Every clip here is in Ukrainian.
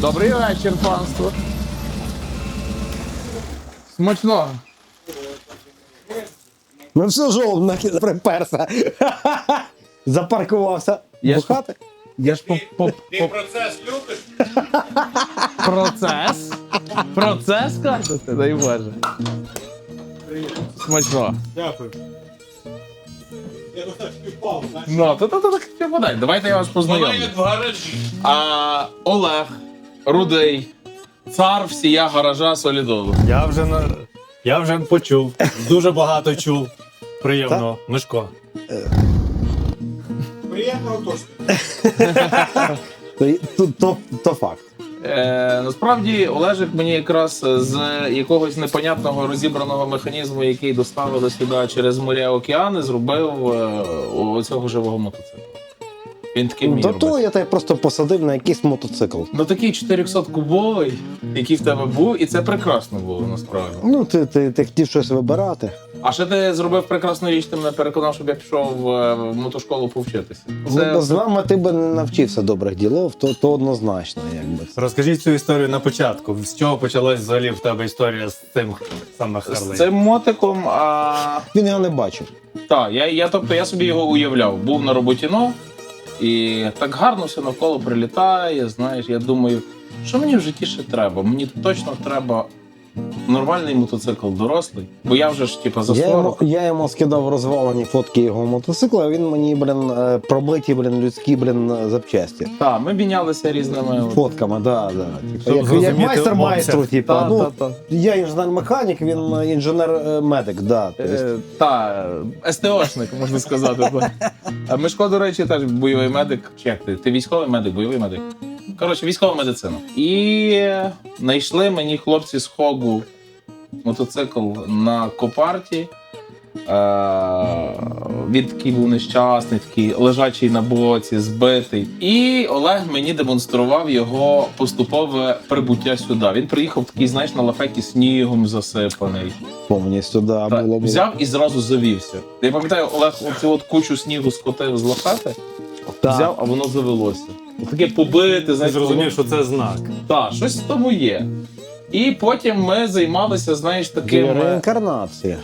Добрий вечір, панство. Смачного. Ну все жовт на приперся. Запаркувався. Я ж- Бухати? Я ж по, по, Ти процес любиш? процес. Процес кажете? Дай Боже. Смачного. Дякую. Я тут так впав, знаєш. Ну, то то то так подай. Давайте я вас Вона познайомлю. як в гаражі. А, Олег, Рудий, цар всія гаража Солідолу. Я вже на я вже почув. Дуже багато чув. Приємно, Мишко. Приємного точно. То, то, то, то факт. Е, насправді Олежик мені якраз з якогось непонятного розібраного механізму, який доставили сюди через моря океани, зробив е, оцього живого мотоцикла. Він такий мені До того я тебе просто посадив на якийсь мотоцикл. Ну такий 400 кубовий, який в тебе був, і це прекрасно було насправді. Ну, ти, ти, ти хотів щось вибирати. А ще ти зробив прекрасну річ, ти мене переконав, щоб я пішов е, в мотошколу повчитися. Ну, з нами ти би не навчився добрих ділов, то, то однозначно, якби. Розкажіть цю історію на початку. З чого почалась взагалі в тебе історія з цим саме з цим мотиком. А... Він його не бачив. Так, я, я, тобто, я собі його уявляв. Був на роботіно, і так гарно все навколо прилітає. Знаєш, я думаю, що мені в житті ще треба? Мені точно треба нормальний мотоцикл дорослий, бо я вже ж типу, за Я йому, 40. я йому скидав розвалені фотки його мотоцикла, а він мені, блін, е, пробиті, блін, людські, блін, запчасті. Так, ми мінялися різними. от- Фотками, да, да. Типу, як, як зрозуміти майстер майстру, обсяг. типу. Та, ну, та, та. Я інженер-механік, він е, інженер-медик, да. тобто. Е, Та, СТОшник, можна сказати. А Мишко, до речі, теж бойовий медик. Чи як ти? Ти військовий медик, бойовий медик. Коротше, військова медицина. І знайшли мені хлопці з Хогу мотоцикл на Копарті. Е, він такий був нещасний, такий лежачий на боці, збитий. І Олег мені демонстрував його поступове прибуття сюди. Він приїхав такий, знаєш, на лафеті снігом засипаний. Повністю, да, Так, було. було. взяв і зразу завівся. Я пам'ятаю, Олег оцю от кучу снігу скотив з Так. взяв, а воно завелося. Таке побите, Ти знаєш, зрозумів, що це знак. Так, щось в тому є. І потім ми займалися, знаєш, таким. е, Реінкарнація.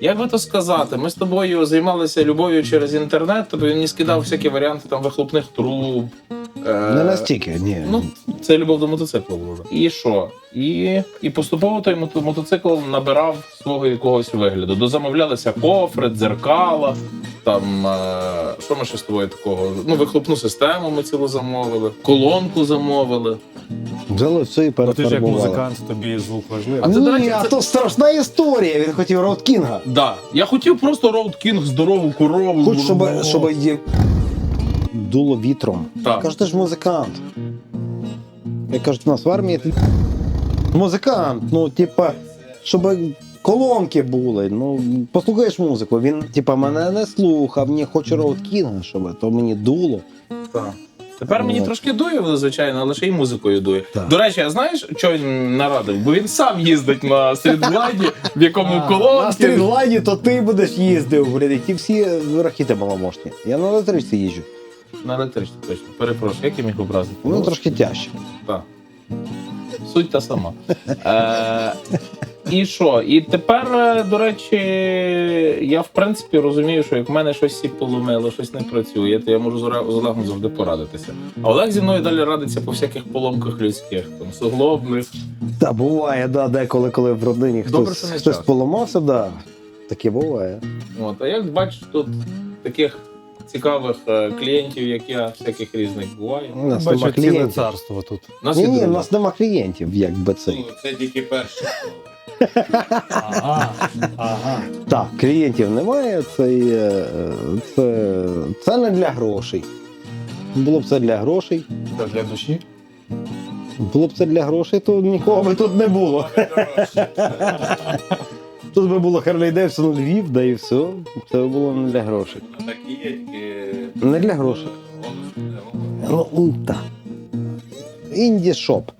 Як би то сказати, ми з тобою займалися любов'ю через інтернет, тобто він мені скидав всякі варіанти там вихлопних труб. е, Не настільки, ні. Ну, це любов до мотоциклу була. І що? І, і поступово той мото- мотоцикл набирав свого якогось вигляду. Дозамовлялися кофри, дзеркала. Там е, що ми ще з тобою такого? Ну, вихлопну систему ми цілу замовили, колонку замовили. Взяли все і Ну ти ж як перефарбували. музикант, тобі звук важливий. А це, до речі, Ні, а це- то страшна історія. Він хотів Роуд Кінга. Да. Я хотів просто Road King, здорову корову. Хоч, щоб, щоб є... дуло вітром. Так. Каже, ти ж музикант. Я кажу, у нас в армії ти музикант. Ну, типа, щоб колонки були. Ну, послухаєш музику. Він, типа, мене не слухав, мені хоче Роуд Кінга, щоб то мені дуло. Так. Тепер мені трошки дує, звичайно, але ще й музикою дує. Так. До речі, а знаєш, що він нарадив? Бо він сам їздить на стрітглайді, в якому На колонки. то ти будеш їздив, блін, і ті всі рахіти маломошні. Я на електричці їжджу. На електричну, точно. Перепрошую, як я міг образити? Воно трошки тяжче. Так. Суть та сама. Е, і що? І тепер, е, до речі, я в принципі розумію, що як в мене щось всі поломило, щось не працює, то я можу з Олегом завжди порадитися. А Олег зі мною далі радиться по всяких поломках людських, там, суглобних. Та буває, да, деколи, коли в родині Добре, хтось, що не хтось часто. поламався, да. Таке буває. От, а як бачиш, тут таких цікавих е, клієнтів, як я, всяких різних буває. У нас нема Бачу ціле клієнтів. царство тут. Нас Ні, є ні, у друзі. нас нема клієнтів, якби це. Ну, це тільки перше. Ага, ага. Так, клієнтів немає, це, є, е, це, це не для грошей. Було б це для грошей. Це для душі. Було б це для грошей, то нікого би тут не було. Тут би було Харлей Девсон Львів, да і все. Це би було не для грошей. Так і є, тільки... Не для грошей. Ну, м. Інді шоп.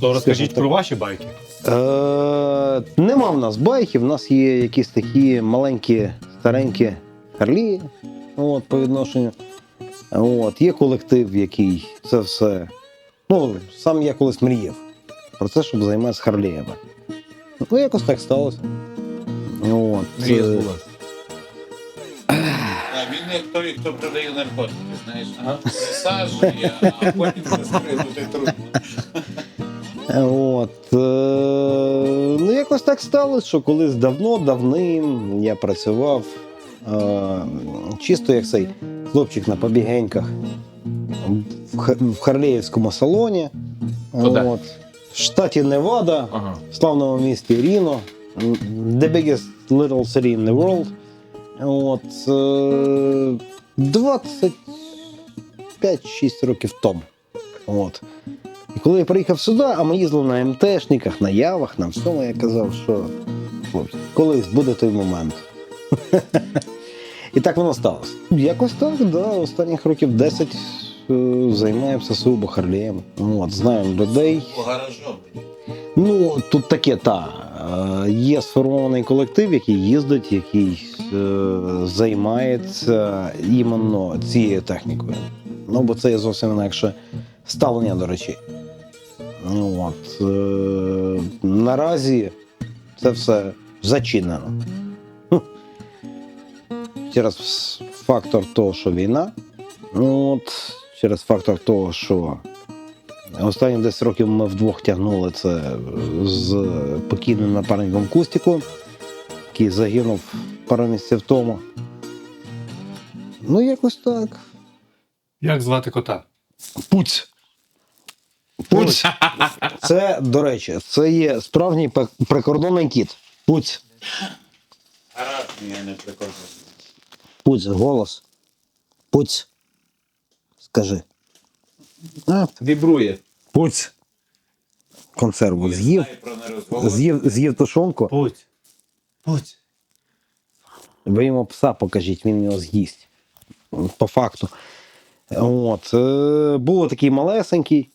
То розкажіть про ваші байки. Е, нема в нас байків, в нас є якісь такі маленькі, старенькі Харлі от, по відношенню. От, є колектив, який це все. Ну, сам я колись мріяв про це, щоб займатися Харлеями. Ну, якось так сталося. Ну, От, Мрія е, збулася. Він як той, хто продає наркотики, знаєш, присаджує, а потім розкрити трудно. От, е, так сталося, що колись давно, давним я працював е, чисто як цей хлопчик на побігеньках в, Ха- в Харлеївському салоні. Куди? От, в штаті Невада, Ага. в славному місті Ріно. The biggest little city in the world. От, е, 25-6 років тому. От. І коли я приїхав сюди, а ми їздили на МТшниках, на явах, на всьому, я казав, що хлопці, колись буде той момент. І так воно сталося. Якось так, да, останніх років 10 е, займаємося сугубо Харлеєм. От, знаємо людей. Ну, тут таке, та. е, Є сформований колектив, який їздить, який е, займається іменно цією технікою. Ну, бо це є зовсім інакше ставлення до речей. Ну, От, е, наразі це все зачинено. Через фактор того, що війна. Ну, От, через фактор того, що Останні 10 років ми вдвох тягнули це з покійним напарником Кустіком, який загинув пару місяців тому. Ну, якось так. Як звати кота? Пуць. Пуць. Це, до речі, це є справжній прикордонний кіт. Пуць. Гараж я не прикордонний. Пуць, голос. Пуць. Скажи. А, Вібрує. пуць. Консерву з'їв. З'їв, з'їв тушонку. Путь. Путь. Ви йому пса покажіть, він його з'їсть. По факту. От. е, Було такий малесенький,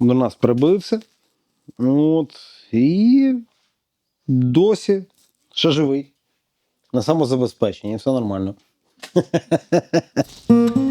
до нас прибився. От. І досі ще живий. На самозабезпеченні, все нормально.